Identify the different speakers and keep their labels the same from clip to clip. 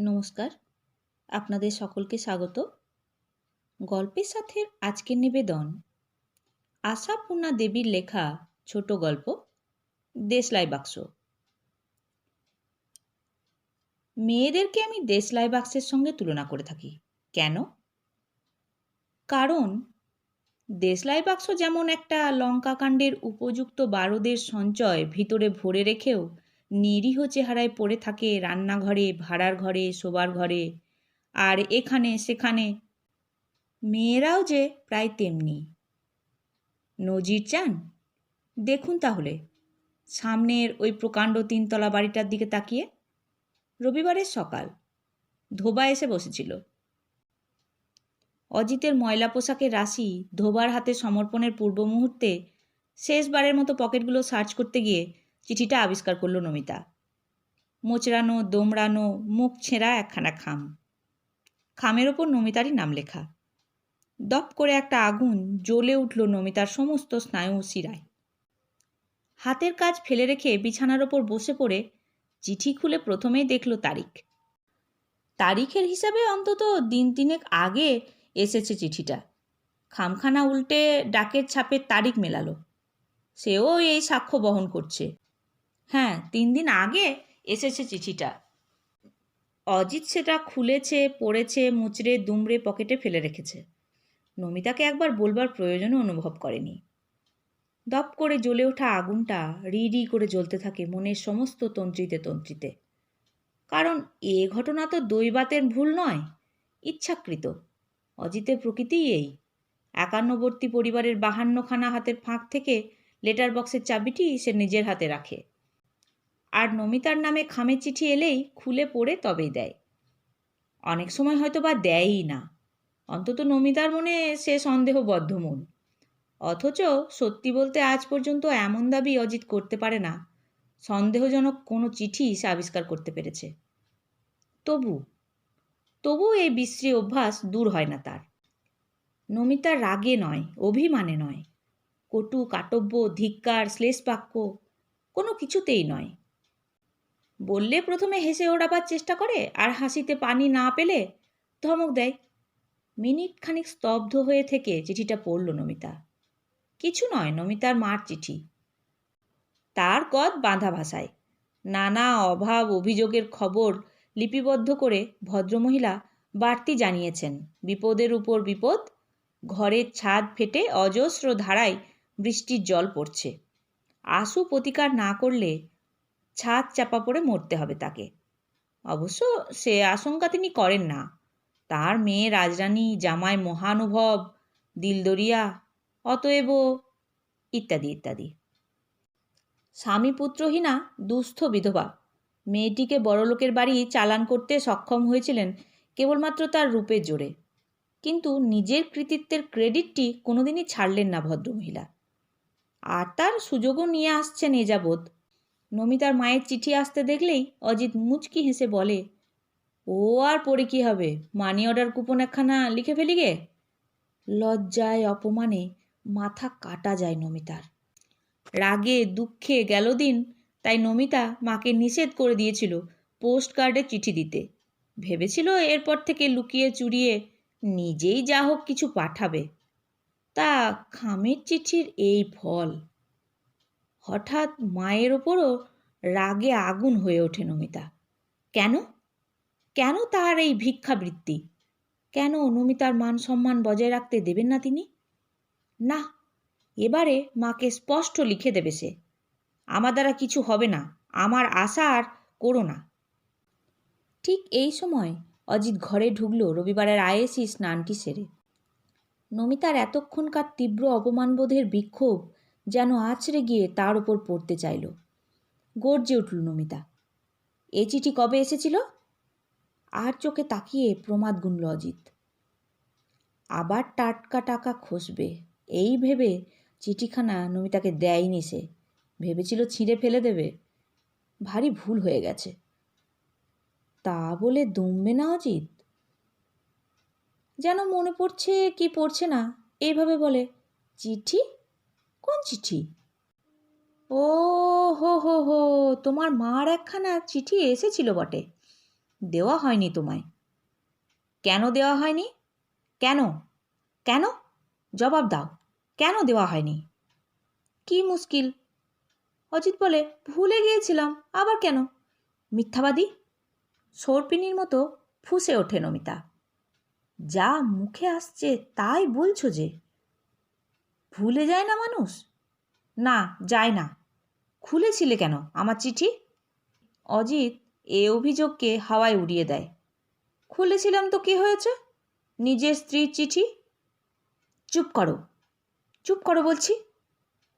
Speaker 1: নমস্কার। আপনাদের সকলকে স্বাগত। গল্পের সাথে আজকের নিবেদন। আশাপূর্ণা দেবীর লেখা ছোট গল্প, দেশলাই বাক্স। মেয়েদেরকে আমি দেশলাই বাক্সের সঙ্গে তুলনা করে থাকি। কেন? কারণ দেশলাই বাক্স যেমন একটা লঙ্কাকাণ্ডের উপযুক্ত বারোদের সঞ্চয় ভিতরে ভরে রেখেও নিরীহ চেহারায় পড়ে থাকে রান্নাঘরে, ভাড়ার ঘরে, শোবার ঘরে। আর এখানে, সেখানে। মেয়েরাও যে প্রায় তেমনি। নজির চান? দেখুন তাহলে। সামনের ওই প্রকাণ্ড তিনতলা বাড়িটার দিকে তাকিয়ে। রবিবারের সকাল। ধোবা এসে বসেছিল। অজিতের ময়লা পোশাকের রাশি ধোবার হাতে সমর্পণের পূর্ব মুহূর্তে শেষবারের মতো পকেটগুলো সার্চ করতে গিয়ে চিঠিটা আবিষ্কার করল নমিতা। মোচড়ানো, দোমড়ানো, মুখ ছেঁড়া একখানা খাম। খামের ওপর নমিতারই নাম লেখা। দপ করে একটা আগুন জ্বলে উঠল নমিতার সমস্ত স্নায়ু শিরায়। হাতের কাজ ফেলে রেখে বিছানার ওপর বসে পড়ে চিঠি খুলে প্রথমেই দেখল তারিখ। তারিখের হিসাবে অন্তত দিন তিনেক আগে এসেছে চিঠিটা। খামখানা উল্টে ডাকের ছাপের তারিখ মেলালো। সেও এই সাক্ষ্য বহন করছে। হ্যাঁ তিন দিন আগে এসেছে চিঠিটা। অজিত সেটা খুলেছে, পড়েছে, মুচড়ে, দুমড়ে পকেটে ফেলে রেখেছে। নমিতাকে একবার বলবার প্রয়োজনও অনুভব করেনি। দপ করে জ্বলে ওঠা আগুনটা রি রি করে জ্বলতে থাকে মনের সমস্ত তন্ত্রিতে তন্ত্রিতে। কারণ এ ঘটনা তো দৈবাতের ভুল নয়, ইচ্ছাকৃত। অজিতের প্রকৃতিই এই। একান্নবর্তী পরিবারের বাহান্নখানা হাতের ফাঁক থেকে লেটার বক্সের চাবিটি সে নিজের হাতে রাখে। আর নমিতার নামে খামের চিঠি এলেই খুলে পড়ে তবেই দেয়। অনেক সময় হয়তো বা দেয়ই না। অন্তত নমিতার মনে সে সন্দেহ বদ্ধমূল অথচ সত্যি বলতে আজ পর্যন্ত এমন দাবি অজিত করতে পারে না। সন্দেহজনক কোনো চিঠি সে আবিষ্কার করতে পেরেছে। তবু তবু এই বিশ্রী অভ্যাস দূর হয় না তার। নমিতার রাগে নয়, অভিমানে নয়। কটু, কাটব্য, ধিক্কার শ্লেষ বাক্য কোনো কিছুতেই নয়। বললে প্রথমে হেসে ওড়াবার চেষ্টা করে, আর হাসিতে পানি না পেলে ধমক দেয়। মিনিট খানিক স্তব্ধ হয়ে থেকে চিঠিটা পড়ল নমিতা। কিছু নয়, নমিতার মার চিঠি। তার কদ বাঁধা ভাষায়। নানা অভাব, অভিযোগের খবর লিপিবদ্ধ করে ভদ্রমহিলা বাড়তি জানিয়েছেন। বিপদের উপর বিপদ, ঘরের ছাদ ফেটে অজস্র ধারায় বৃষ্টির জল পড়ছে। আশু প্রতিকার না করলে ছাদ চাপা পড়ে মরতে হবে তাকে। অবশ্য সে আশঙ্কা তিনি করেন না। তার মেয়ে রাজরানী, জামাই মহানুভব, দিলদরিয়া, অতএব ইত্যাদি ইত্যাদি। স্বামী পুত্রহীনা, দুস্থ বিধবা। মেয়েটিকে বড়লোকের বাড়ি চালান করতে সক্ষম হয়েছিলেন কেবলমাত্র তার রূপের জোরে। কিন্তু নিজের কৃতিত্বের ক্রেডিটটি কোনোদিনই ছাড়লেন না ভদ্রমহিলা। আর তার সুযোগও নিয়ে আসছেন এ যাবৎ। নমিতার মায়ের চিঠি আসতে দেখলেই অজিত মুচকি হেসে বলে, ও আর পড়ে কি হবে? মানি অর্ডার কুপন একখানা লিখে ফেলি গে? লজ্জায় অপমানে মাথা কাটা যায় নমিতার। রাগে দুঃখে গেল দিন, তাই নমিতা মাকে নিষেধ করে দিয়েছিল পোস্ট কার্ডে চিঠি দিতে। ভেবেছিল এরপর থেকে লুকিয়ে চুরিয়ে নিজেই যা হোক কিছু পাঠাবে। তা খামের চিঠির এই ফল। হঠাৎ মায়ের ওপরও রাগে আগুন হয়ে ওঠে নমিতা। কেন? কেন তার এই ভিক্ষাবৃত্তি? কেন নমিতার মান সম্মান বজায় রাখতে দেবেন না তিনি? না, এবারে মাকে স্পষ্ট লিখে দেবে সে। আমার দ্বারা কিছু হবে না, আমার আশা আর করো না। ঠিক এই সময় অজিত ঘরে ঢুকল রবিবারের আয়েসি স্নানটি সেরে। নমিতার এতক্ষণকার তীব্র অপমানবোধের বিক্ষোভ যেন আছড়ে গিয়ে তার ওপর পড়তে চাইল। গর্জে উঠল নমিতা। এ চিঠি কবে এসেছিল? আর চোখে তাকিয়ে প্রমাদ গুনল অজিত। আবার টাটকা টাকা খসবে, এই ভেবে চিঠিখানা নমিতাকে দেয়নি সে। ভেবেছিল ছিঁড়ে ফেলে দেবে। ভারী ভুল হয়ে গেছে। তা বলে দমবে না অজিত? যেন মনে পড়ছে কি পড়ছে না এইভাবে বলে, চিঠি? কোন চিঠি? ও হো হো হো তোমার মার একখানা চিঠি এসেছিল বটে। দেওয়া হয়নি তোমায়। কেন দেওয়া হয়নি? কেন? কেন? জবাব দাও। কেন দেওয়া হয়নি? কি মুশকিল। অজিত বলে, ভুলে গিয়েছিলাম, আবার কেন? মিথ্যাবাদী? সর্পিনীর মতো ফুঁসে ওঠে নমিতা। যা মুখে আসছে তাই বলছো যে? ভুলে যায় না মানুষ? না, যায় না। খুলেছিলে কেন আমার চিঠি? অজিত এ অভিযোগকে হাওয়ায় উড়িয়ে দেয়। খুলেছিলাম তো কি হয়েছে? নিজের স্ত্রীর চিঠি? চুপ করো। চুপ করো বলছি।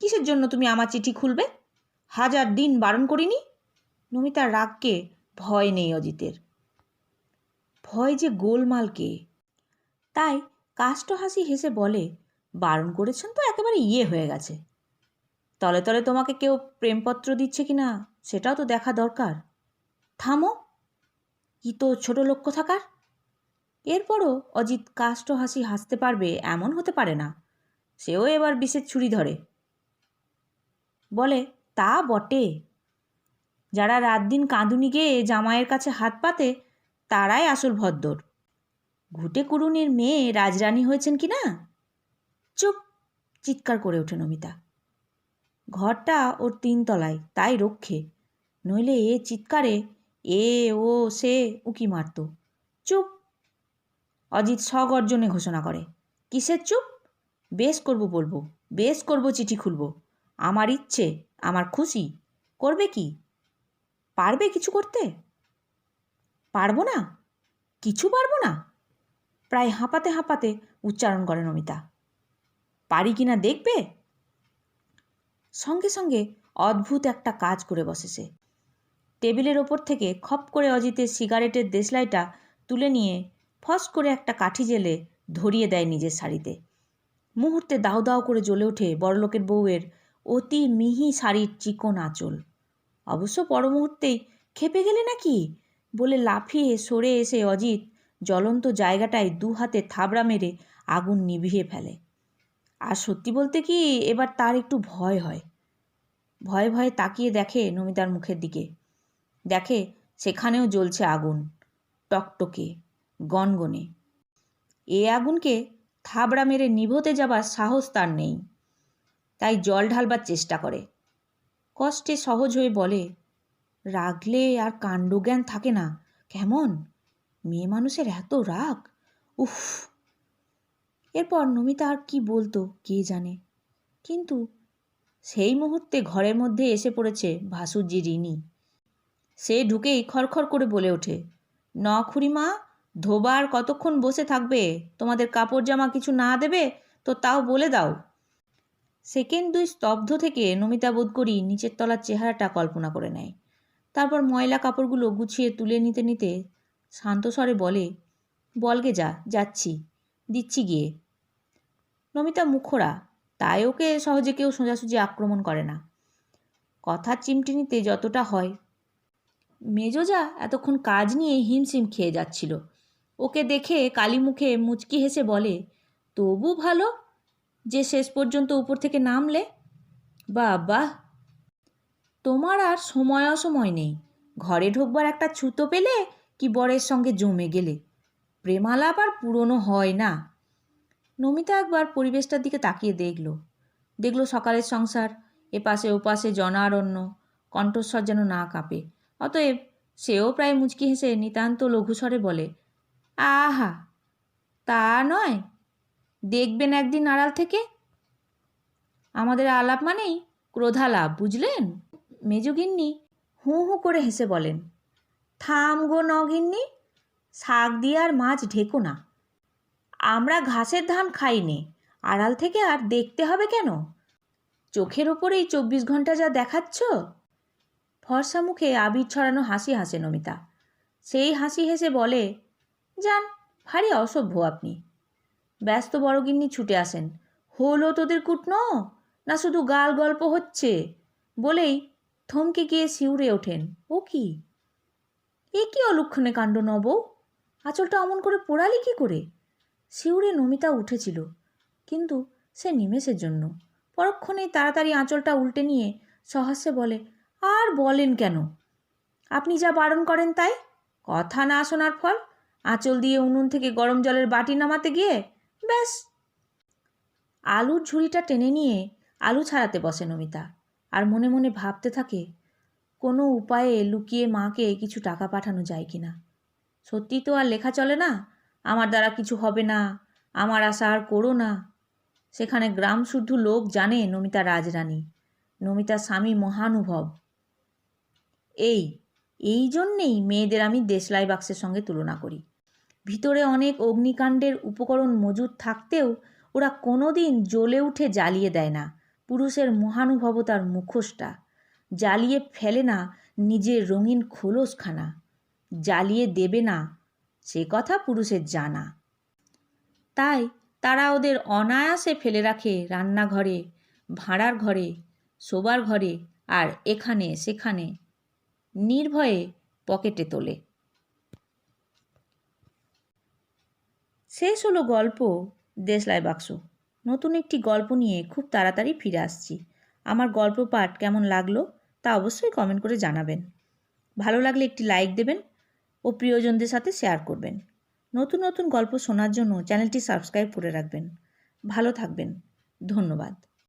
Speaker 1: কিসের জন্য তুমি আমার চিঠি খুলবে? হাজার দিন বারণ করিনি? নমিতার রাগকে ভয় নেই অজিতের। ভয় যে গোলমালকে। তাই কাষ্ট হাসি হেসে বলে বারণ করেছেন তো একেবারে ইয়ে হয়ে গেছে। তলে তলে তোমাকে কেউ প্রেমপত্র দিচ্ছে কি না, সেটাও তো দেখা দরকার। থামো। কি তো ছোট লক্ষ্য থাকার? এরপরও অজিত কাষ্ট হাসি হাসতে পারবে এমন হতে পারে না। সেও এবার বিষের ছুরি ধরে। বলে, তা বটে। যারা রাত দিন কাঁদুনি গেয়ে জামাইয়ের কাছে হাত পাতে, তারাই আসল ভদ্দর। ঘুটে কুরুনির মেয়ে রাজরানী হয়েছেন কি না? চুপ চিৎকার করে ওঠে নমিতা। ঘরটা ওর তিনতলায়, তাই রক্ষে। নইলে এ চিৎকারে এ, ও, সে উকি মারত। চুপ! অজিত স্বগর্জনে ঘোষণা করে। কিসের চুপ? বেশ করব বলব, বেশ করব চিঠি খুলব। আমার ইচ্ছে, আমার খুশি। করবে কি? পারবে কিছু করতে? পারব না? কিছু পারব না? প্রায় হাঁপাতে হাঁপাতে উচ্চারণ করে নমিতা। পারি কিনা দেখবে? সঙ্গে সঙ্গে অদ্ভুত একটা কাজ করে বসে সে। টেবিলের ওপর থেকে খপ করে অজিতের সিগারেটের দেশলাইটা তুলে নিয়ে ফস করে একটা কাঠি জেলে ধরিয়ে দেয় নিজের শাড়িতে। মুহূর্তে দাও দাও করে জ্বলে ওঠে বড়লোকের বউয়ের অতি মিহি শাড়ির চিকন আঁচল। অবশ্য পর মুহূর্তেই খেপে গেলে নাকি? বলে লাফিয়ে সরে এসে অজিত জ্বলন্ত জায়গাটায় দু হাতে থাবড়া মেরে আগুন নিভিয়ে ফেলে। আর সত্যি বলতে কি, এবার তার একটু ভয় হয়। ভয়ে ভয়ে তাকিয়ে দেখে নমিতার মুখের দিকে। দেখে সেখানেও জ্বলছে আগুন, টকটকে, গনগনে। এ আগুনকে থাবড়া মেরে নিভোতে যাবার সাহস তার নেই। তাই জল ঢালবার চেষ্টা করে। কষ্টে সহজ হয়ে বলে, রাগলে আর কাণ্ডজ্ঞান থাকে না, কেমন? মেয়ে মানুষের এত রাগ? উফ এরপর নমিতা আর কি বলতো কে জানে। কিন্তু সেই মুহূর্তে ঘরের মধ্যে এসে পড়েছে ভাসুরজি, রিনি। সে ঢুকেই খড়খড় করে বলে ওঠে, ন খুড়িমা, ধোবার কতক্ষণ বসে থাকবে? তোমাদের কাপড় জামা কিছু না দেবে তো তাও বলে দাও। সেকেন্ড দুই স্তব্ধ থেকে নমিতা বোধ করি নিচের তলার চেহারাটা কল্পনা করে নেয়। তারপর ময়লা কাপড়গুলো গুছিয়ে তুলে নিতে নিতে শান্ত স্বরে বলে, বলগে যা, যাচ্ছি, দিচ্ছি গিয়ে। নমিতা মুখরা, তাই ওকে সহজে কেউ সোজাসুজি আক্রমণ করে না। কথার চিমটিনিতে যতটা হয়। মেজোজা এতক্ষণ কাজ নিয়ে হিমশিম খেয়ে যাচ্ছিল। ওকে দেখে কালী মুখে মুচকি হেসে বলে, তবু ভালো? যে শেষ পর্যন্ত উপর থেকে নামলে? বাবা, তোমার আর সময় অসময় নেই। ঘরে ঢোকবার একটা ছুতো পেলে কি বরের সঙ্গে জমে গেলে? প্রেমালাপ আর পুরনো হয় না। নমিতা একবার পরিবেশটার দিকে তাকিয়ে দেখল। দেখল সকালের সংসার, এপাশে ওপাশে জনারণ্য, কণ্ঠস্বর যেন না কাঁপে। অতএব সেও প্রায় মুচকি হেসে নিতান্ত লঘুস্বরে বলে, আহা, তা নয়। দেখবেন একদিন আড়াল থেকে? আমাদের আলাপ মানেই ক্রোধালাপ, বুঝলেন? মেজুগিন্নি হু হু করে হেসে বলেন, থাম গো নগিন্নি, শাক দিয়ে আর মাছ ঢেকো না। আমরা ঘাসের ধান খাই নে আড়াল থেকে আর দেখতে হবে কেন? চোখের ওপরেই চব্বিশ ঘণ্টা যা দেখাচ্ছ? ফর্সা মুখে আবির ছড়ানো হাসি হাসে নমিতা। সেই হাসি হেসে বলে, যান, ভারী অসভ্য আপনি। ব্যস্ত বড়গিন্নি ছুটে আসেন। হলো তোদের কুটনো? না শুধু গাল গল্প হচ্ছে? বলেই থমকে গিয়ে শিউরে ওঠেন। ও কি? এ কি অলক্ষণে কাণ্ড নব? আঁচলটা অমন করে পোড়ালি কি করে? শিউরে নমিতা উঠেছিল, কিন্তু সে নিমেষের জন্য। পরক্ষণেই তাড়াতাড়ি আঁচলটা উল্টে নিয়ে সহাস্যে বলে, আর বলেন কেন? আপনি যা বারণ করেন তাই? কথা না শোনার ফল? আঁচল দিয়ে উনুন থেকে গরম জলের বাটি নামাতে গিয়ে? ব্যাস! আলুর ঝুড়িটা টেনে নিয়ে আলু ছাড়াতে বসে নমিতা আর মনে মনে ভাবতে থাকে, কোনো উপায়ে লুকিয়ে মাকে কিছু টাকা পাঠানো যায় কি না সত্যি তো আর লেখা চলে না? আমার দ্বারা কিছু হবে না। আমার আশা আর করো না। সেখানে গ্রাম শুদ্ধ লোক জানে নমিতা রাজরানী। নমিতা স্বামী মহানুভব। এই এই জন্যেই মেয়েদের আমি দেশলাই বাক্সের সঙ্গে তুলনা করি। ভিতরে অনেক অগ্নিকাণ্ডের উপকরণ মজুদ থাকতেও ওরা কোনো দিন জ্বলে উঠে জ্বালিয়ে দেয় না। পুরুষের মহানুভবতার মুখোশটা। জ্বালিয়ে ফেলে না, নিজের রঙিন খোলসখানা। জ্বালিয়ে দেবে না সে কথা পুরুষের জানা। তাই তারা ওদের অনায়াসে ফেলে রাখে রান্নাঘরে, ভাঁড়ার ঘরে, শোবার ঘরে আর এখানে সেখানে, নির্ভয়ে পকেটে তোলে। শেষ হলো গল্প, দেশলাই বাক্স। নতুন একটি গল্প নিয়ে খুব তাড়াতাড়ি ফিরে আসছি। আমার গল্প পাঠ কেমন লাগল তা অবশ্যই কমেন্ট করে জানাবেন। ভালো লাগলে একটি লাইক দেবেন ও প্রিয়জনদের সাথে শেয়ার করবেন। নতুন নতুন গল্প শোনার জন্য চ্যানেলটি সাবস্ক্রাইব করে রাখবেন। ভালো থাকবেন। ধন্যবাদ।